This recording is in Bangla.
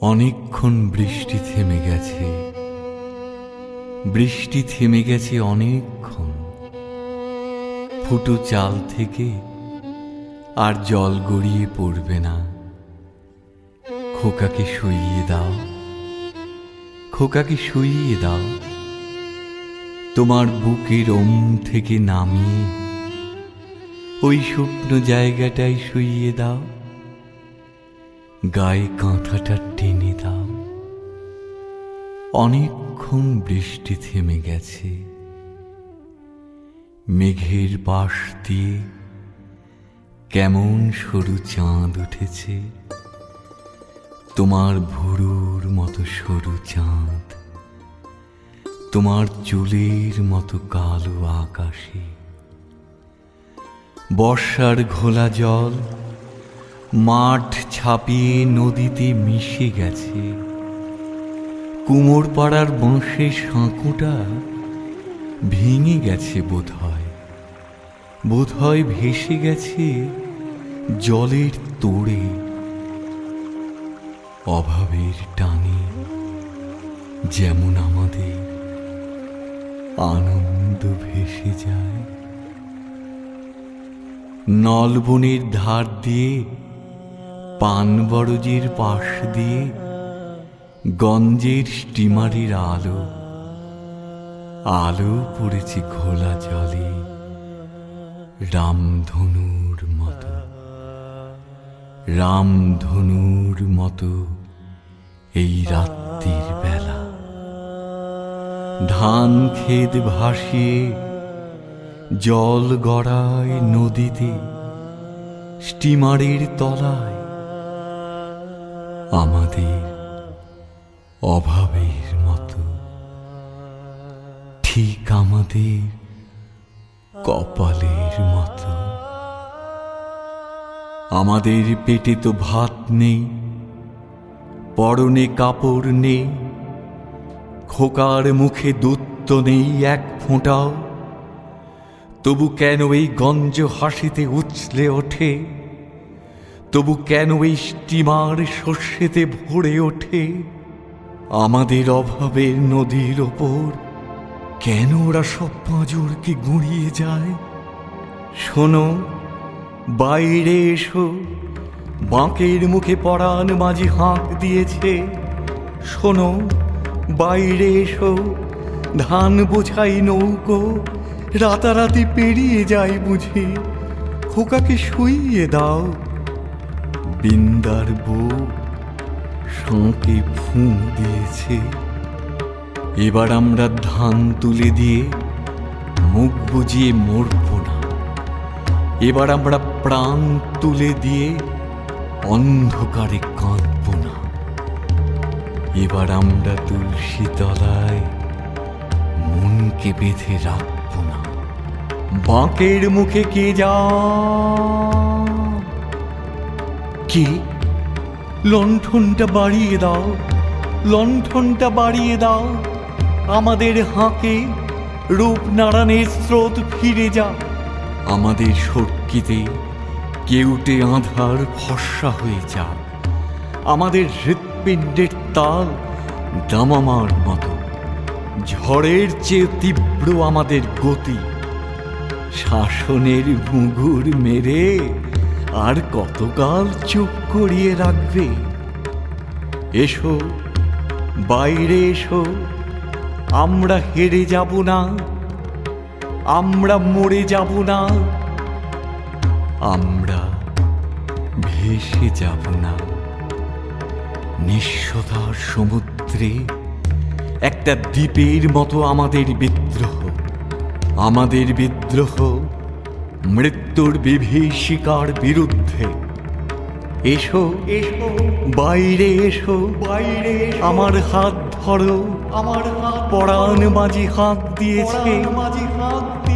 অনেকক্ষণ বৃষ্টি থেমে গেছে। বৃষ্টি থেমে গেছে অনেকক্ষণ। ফুটো চাল থেকে আর জল গড়িয়ে পড়বে না। খোকাকে শুইয়ে দাও। খোকাকে শুইয়ে দাও। তোমার বুকের ওম থেকে নামিয়ে ওই শুকনো জায়গাটায় শুইয়ে দাও। গায়ে কাঁথাটা টেনে দাও। অনেকক্ষণ বৃষ্টি থেমে গেছে। মেঘের পাশ দিয়ে কেমন সরু চাঁদ উঠেছে। তোমার ভুরুর মতো সরু চাঁদ। তোমার চুলের মতো কালো আকাশে। বর্ষার ঘোলা জল মাঠ ছাপিয়ে নদীতে মিশে গেছে। কুমোর পাড়ার বাঁশের সাঁকোটা ভেঙে গেছে বোধহয়। বোধহয় ভেসে গেছে জলের তোড়ে। অভাবের টানে যেমন আমাদের আনন্দ ভেসে যায়। নলবনের ধার দিয়ে পান বড়জির পাশ দিয়ে গঞ্জের স্টিমারের আলো আলো পড়েছে ঘোলা জলে রামধনুর মতো। রামধনুর মতো এই রাত্রির বেলা। ধান ক্ষেত ভাসিয়ে জল গড়ায় নদীতে, স্টিমারের তলায় আমাদের অভাবের মতো। ঠিক আমাদের কপালের মতো। আমাদের পেটে তো ভাত নেই, পরনে কাপড় নেই, খোকার মুখে দুধ নেই এক ফোঁটাও। তবু কেন এই গঞ্জ হাসিতে উছলে ওঠে? তবু কেন এই স্টিমার শস্যেতে ভরে ওঠে? আমাদের অভাবের নদীর ওপর কেন ওরা সব পাঁজরকে গুঁড়িয়ে যায়? শোনো, বাইরে এসো। বাঁকের মুখে পরাণ মাঝি হাঁক দিয়েছে। শোনো, বাইরে এসো। ধান বোঝাই নৌকো রাতারাতি পেরিয়ে যায় বুঝি। খোকাকে শুইয়ে দাও। বিন্দার বউ শোঁকে ফু দিয়েছে। এবার আমরা ধান তুলে দিয়ে মুখ বুজিয়ে মরব না। এবার আমরা প্রাণ তুলে দিয়ে অন্ধকারে কাঁদব না। এবার আমরা তুলসী তলায় মনকে বেঁধে রাখব না। বাঁকের মুখে কে যা কে? লণ্ঠনটা বাড়িয়ে দাও, লণ্ঠনটা বাড়িয়ে দাও। আমাদের হাঁকে রূপনারায়ণের স্রোত ফিরে যা। আমাদের সর্কিতে কেউটে আধার ফর্সা হয়ে যাক আমাদের হৃৎপিণ্ডের তাল দামামার মতো। ঝড়ের চেয়ে তীব্র আমাদের গতি। শাসনের ঘুঘুর মেরে আর কতকাল চুপ করিয়ে রাখবে? এসো, বাইরে এসো, আমরা হেরে যাব না, আমরা মরে যাব না, আমরা ভেসে যাব না। নিঃস্বতার সমুদ্রে একটা দ্বীপের মতো আমাদের বিদ্রোহ আমাদের বিদ্রোহ মৃত্যুর বিভীষিকার বিরুদ্ধে। এসো এসো। বাইরে এসো। বাইরে আমার হাত ধরো। আমার হাত পরাণ মাঝি হাত দিয়েছে। মাঝি হাত